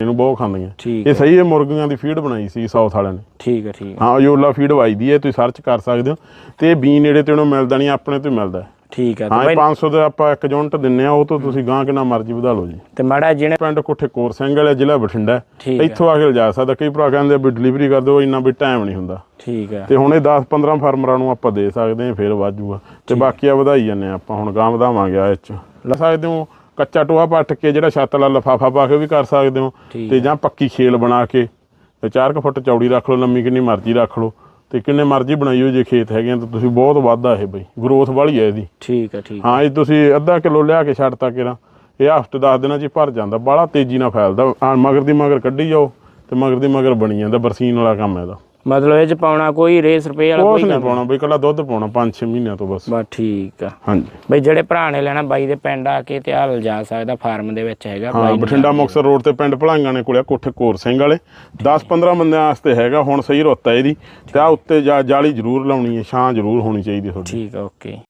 ਇਹਨੂੰ ਬਹੁਤ ਖਾਂਦੀਆਂ। ਠੀਕ ਇਹ ਸਹੀ ਹੈ ਮੁਰਗੀਆਂ ਦੀ ਫੀਡ ਬਣਾਈ ਸੀ ਸਾਊਥ ਵਾਲਿਆਂ ਨੇ। ਠੀਕ ਹੈ ਠੀਕ ਹੈ। ਹਾਂ ਅਯੋਲਾ ਫੀਡ ਵਾਈਦੀ ਹੈ ਤੁਸੀਂ ਸਰਚ ਕਰ ਸਕਦੇ ਹੋ। ਤੇ ਇਹ ਬੀ ਨੇੜੇ ਤੇ ਉਹਨੂੰ ਮਿਲਦਾ ਨਹੀਂ ਆਪਣੇ ਤੋਂ ਮਿਲਦਾ। ਠੀਕ ਹੈ ਤੇ ਹਾਂ ਇਹ ਬਾਈ 500 ਦਾ ਆਪਾਂ ਇੱਕ ਯੂਨਿਟ ਦਿੰਨੇ ਆ ਉਹ ਤੋਂ ਤੁਸੀਂ ਗਾਂ ਕਿੰਨਾ ਮਰਜ਼ੀ ਵਧਾ ਲਓ ਜੀ। ਤੇ ਮਾੜਾ ਜਿਹਨੇ ਪਿੰਡ ਕੋਠੇ ਕੋਰ ਸਿੰਘ ਵਾਲੇ ਜ਼ਿਲ੍ਹਾ ਬਠਿੰਡਾ। ਇੱਥੋਂ ਆ ਕੇ ਲਿਜਾ ਸਕਦਾ। ਕਈ ਭਰਾ ਕਹਿੰਦੇ ਆ ਵੀ ਡਿਲੀਵਰੀ ਕਰ ਦਿਓ ਇੰਨਾ ਵੀ ਟਾਈਮ ਨਹੀਂ ਹੁੰਦਾ। ਠੀਕ ਹੈ। ਤੇ ਹੁਣ ਇਹ 10 15 ਫਾਰਮਰਾਂ ਨੂੰ ਆਪਾਂ ਦੇ ਸਕਦੇ ਹਾਂ ਫਿਰ ਵਾਜੂਗਾ ਤੇ ਬਾਕੀ ਆ ਵਧਾਈ ਜਾਂਦੇ ਹਾਂ ਆਪਾਂ। ਹੁਣ ਗਾਂ ਵਧਾਵਾਂਗੇ ਆ ਇਹ ਚ। ਲਾ ਸਕਦੇ ਹੋ ਕੱਚਾ ਟੋਆ ਪੱਟ ਕੇ ਜਿਹੜਾ ਛੱਤ ਵਾਲਾ ਲਫਾਫਾ ਪਾ ਕੇ ਵੀ ਕਰ ਸਕਦੇ ਹੋ ਠੀਕ ਤੇ ਜਾਂ ਪੱਕੀ ਖੇਲ ਬਣਾ ਕੇ ਤੇ 4 ਫੁੱਟ ਚੌੜੀ ਰੱਖ ਲਓ ਲੰਮੀ ਕਿੰਨੀ ਮਰਜ਼ੀ ਰੱਖ ਲਓ। ਤੇ ਕਿੰਨੇ ਮਰਜ਼ੀ ਬਣਾਈਓ ਜੇ ਖੇਤ ਹੈਗੇ ਆ ਤਾਂ ਤੁਸੀਂ ਬਹੁਤ ਵਾਧਾ ਇਹ ਬਈ ਗਰੋਥ ਵਾਲੀ ਹੈ ਇਹਦੀ। ਠੀਕ ਹੈ ਠੀਕ ਹਾਂ। ਇਹ ਤੁਸੀਂ ਅੱਧਾ ਕਿਲੋ ਲਿਆ ਕੇ ਛੱਡਤਾ ਕਿਰਾ ਇਹ ਹਫ਼ਤੇ 10 ਦਿਨਾਂ 'ਚ ਹੀ ਭਰ ਜਾਂਦਾ ਬਾਹਲਾ ਤੇਜ਼ੀ ਨਾਲ ਫੈਲਦਾ। ਮਗਰ ਦੀ ਮਗਰ ਕੱਢੀ ਜਾਓ ਤੇ ਮਗਰ ਦੀ ਮਗਰ ਬਣੀ ਜਾਂਦਾ ਬਰਸੀਨ ਵਾਲਾ ਕੰਮ ਹੈ ਇਹਦਾ। ਮਤਲਬ ਇਹ ਚ ਪਾਉਣਾ ਕੋਈ ਰੇਸ ਰੁਪਏ ਵਾਲਾ ਕੁਛ ਕੋਈ ਨਹੀਂ ਪਾਉਣਾ ਬਈ ਕੱਲਾ ਦੁੱਧ ਪਾਉਣਾ 5-6 ਮਹੀਨਿਆਂ ਤੋਂ ਬਸ। ਬਸ ਠੀਕ ਆ। ਹਾਂਜੀ। ਬਈ ਜਿਹੜੇ ਭਰਾ ਨੇ ਲੈਣਾ ਬਾਈ ਦੇ ਪਿੰਡ ਆ ਕੇ ਤੇ ਹਾਲ ਜਾ ਸਕਦਾ ਫਾਰਮ ਦੇ ਵਿੱਚ ਹੈਗਾ ਹਾਂ ਬਾਈ ਬਠਿੰਡਾ ਮੁਕਤਸਰ ਰੋਡ ਤੇ ਪਿੰਡ ਭਲਾਈਆਂ ਨੇ ਕੋਲੇ ਆ, ਕੋਠੇ ਕੋਰ ਸਿੰਘ ਵਾਲੇ। 10-15 ਬੰਦਿਆਂ ਵਾਸਤੇ ਹੈਗਾ ਹੁਣ ਸਹੀ ਰੁੱਤ ਹੈ ਇਹਦੀ। ਤੇ ਆ ਉੱਤੇ ਜਾ- ਜਾਲੀ ਜ਼ਰੂਰ ਲਾਉਣੀ ਹੈ ਛਾਂ ਜ਼ਰੂਰ ਹੋਣੀ ਚਾਹੀਦੀ ਤੁਹਾਡੀ। ਠੀਕ ਆ ਓਕੇ।